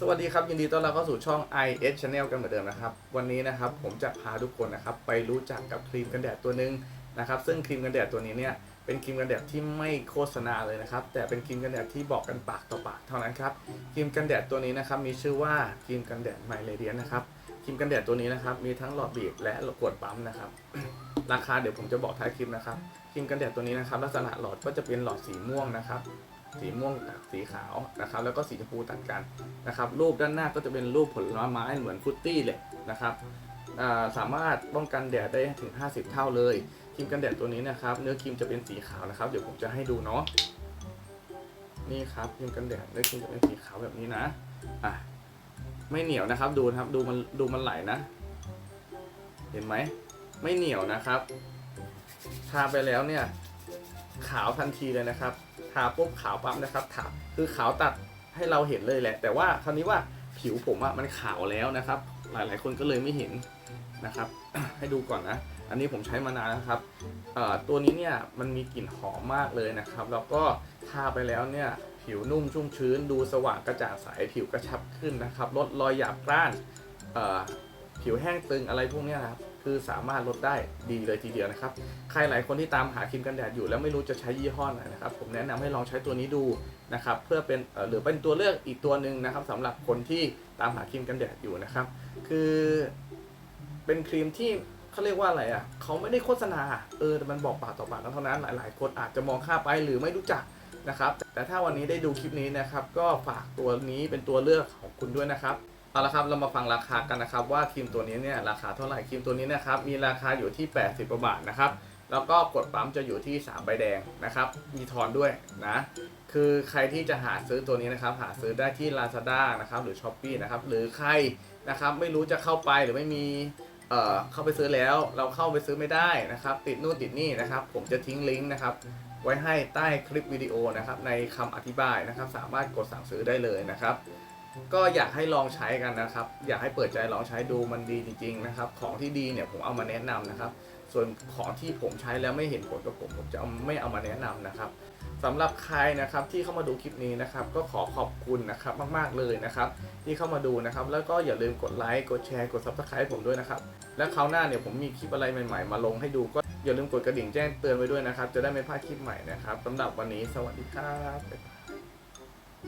สวัสดีครับ ยินดีต้อนรับเข้าสู่ช่อง IS Channel กันเหมือนเดิมนะครับ วันนี้นะครับผมจะพาทุกคนนะครับไปรู้จักกับครีมกันแดดตัวหนึ่งนะครับ ซึ่งครีมกันแดดตัวนี้เนี่ยเป็นครีมกันแดดที่ไม่โฆษณาเลยนะครับ แต่เป็นครีมกันแดดที่บอกกันปากต่อปากเท่านั้นครับครีมกันแดดตัวนี้นะครับมีชื่อว่าครีมกันแดดไมเลเดียนนะครับครีมกันแดดตัวนี้นะครับมีทั้งหลอดบีบและขวดปั๊มนะครับราคาเดี๋ยวผมจะบอกท้ายคลิปนะครับครีมกันแดดตัวนี้นะครับลักษณะหลอดก็จะเป็นหลอดสีม่วงนะครับ สีม่วงกับสีขาวนะครับ แล้วก็สีชมพูตัดกันนะครับ รูปด้านหน้าก็จะเป็นรูปผลไม้เหมือนฟุตตี้เลยนะครับสามารถป้องกันแดดได้ถึง 50 เท่าเลยครีมกันแดดตัวนี้นะครับ เนื้อครีมจะเป็นสีขาวนะครับ เดี๋ยวผมจะให้ดูเนาะนี่ครับครีมกันแดดเนื้อครีมจะเป็นสีขาวแบบนี้นะอะไม่เหนียวนะครับดูนะครับดูมันดูมันไหลนะ เห็นไหมไม่เหนียวนะครับทาไปแล้วเนี่ยขาวทันทีเลยนะครับ ทาปุ๊บขาวปั๊บนะครับถาคือขาวตัดให้เราเห็นเลยแหละ แต่ว่าคราวนี้ว่าผิวผมอะมันขาวแล้วนะครับ หลายๆคนก็เลยไม่เห็นนะครับ ให้ดูก่อนนะ อันนี้ผมใช้มานานแล้วครับตัวนี้เนี่ยมันมีกลิ่นหอมมากเลยนะครับ แล้วก็ทาไปแล้วเนี่ยผิวนุ่มชุ่มชื้น ดูสว่างกระจ่างใสผิวกระชับขึ้นนะครับ ลดรอยหยาบกร้านผิวแห้งตึงอะไรพวกนี้นะครับ คือสามารถลดได้ดีเลยทีเดียวนะครับ ใครหลายคนที่ตามหาครีมกันแดดอยู่แล้วไม่รู้จะใช้ยี่ห้อไหนนะครับ ผมแนะนำให้ลองใช้ตัวนี้ดูนะครับ เพื่อเป็นหรือเป็นตัวเลือกอีกตัวหนึ่งนะครับสำหรับคนที่ตามหาครีมกันแดดอยู่นะครับ คือเป็นครีมที่เขาเรียกว่าอะไรอะเขาไม่ได้โฆษณา เออแต่มันบอกปากต่อปากกันเท่านั้น หลายๆ คนอาจจะมองข้ามไปหรือไม่รู้จักนะครับ แต่ถ้าวันนี้ได้ดูคลิปนี้นะครับ ก็ฝากตัวนี้เป็นตัวเลือกของคุณด้วยนะครับ เอาละครับเรามาฟังราคากันนะครับว่าครีมตัวนี้เนี่ยราคาเท่าไหร่ครีมตัวนี้นะครับมีราคาอยู่ที่ 80กว่าบาทนะครับแล้วก็กดปั๊มจะอยู่ที่ 3 ใบแดงนะครับมีทอนด้วยนะคือใครที่จะหาซื้อตัวนี้นะครับหาซื้อได้ที่ Lazada นะครับหรือ s h อ p e e นะครับหรือใครนะครับไม่รู้จะเข้าไปหรือไม่มีเอ่อเข้าไปซื้อแล้วเราเข้าไปซื้อไม่ได้นะครับ ติดนู่นติดนี่นะครับ ผมจะทิ้งลิงก์นะครับไว้ให้ใต้คลิปวิดีโอนะครับในคำอธิบายนะครับ สามารถกดสั่งซื้อได้เลยนะครับ ก็อยากให้ลองใช้กันนะครับ อยากให้เปิดใจลองใช้ดูมันดีจริงๆนะครับ ของที่ดีเนี่ยผมเอามาแนะนำนะครับ ส่วนของที่ผมใช้แล้วไม่เห็นผลกับผมผมจะไม่เอามาแนะนำนะครับสำหรับใครนะครับที่เข้ามาดูคลิปนี้นะครับ ก็ขอขอบคุณนะครับมากๆเลยนะครับ ที่เข้ามาดูนะครับ แล้วก็อย่าลืมกดไลค์กดแชร์กด subscribe ผมด้วยนะครับ และคราวหน้าเนี่ยผมมีคลิปอะไรใหม่ๆ มาลงให้ดูก็อย่าลืมกดกระดิ่งแจ้งเตือนไว้ด้วยนะครับ จะได้ไม่พลาดคลิปใหม่นะครับสำหรับวันนี้สวัสดีครับ